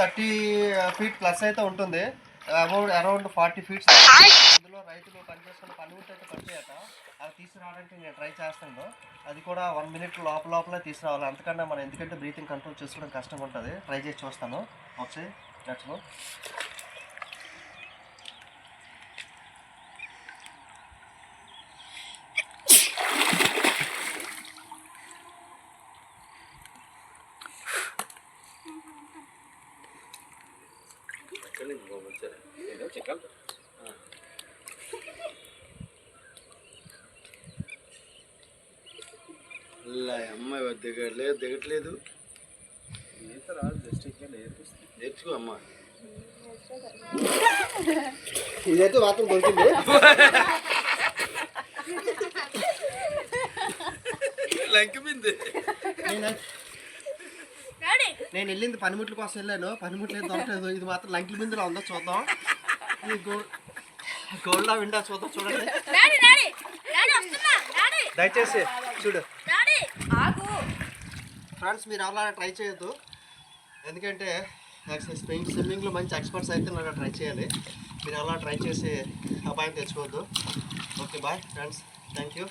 Thirty feet plus అయితే ఉంటుంది. About around forty feets. ఇందులో రైతులు పనిచేస్తున్న పని అయితే పనిచేయట. అది తీసుకురావడానికి నేను ట్రై చేస్తాను అది కూడా వన్ మినిట్ లోపల లోపలే తీసుకురావాలి. అంతకన్నా మనం ఎందుకంటే బ్రీతింగ్ కంట్రోల్ చేసుకోవడం కష్టంగా ఉంటుంది. ట్రై చేసి చూస్తాను. ఒకసారి నచ్చుకో అమ్మాయి దిగట్లేదు. దిగట్లేదు నేర్చుకో అమ్మ. ఇదైతే మాత్రం దొరికింది. లంకిపోయింది నేను నేను వెళ్ళింది పనిముట్ల కోసం వెళ్ళాను. పనిముట్లు ఏం దొరకలేదు. ఇది మాత్రం లంకిల బిందులో ఉందో చూద్దాం. ఇది గోల్డ్ విండా చూద్దాం చూడండి. దయచేసి చూడు. ఫ్రెండ్స్ మీరు అలా ట్రై చేయొద్దు. ఎందుకంటే స్విమ్మింగ్ స్విమ్మింగ్లో మంచి ఎక్స్పర్ట్స్ అయితే నాకు ట్రై చేయాలి. మీరు అలా ట్రై చేసి అపాయం తెచ్చుకోవద్దు. Okay bye friends thank you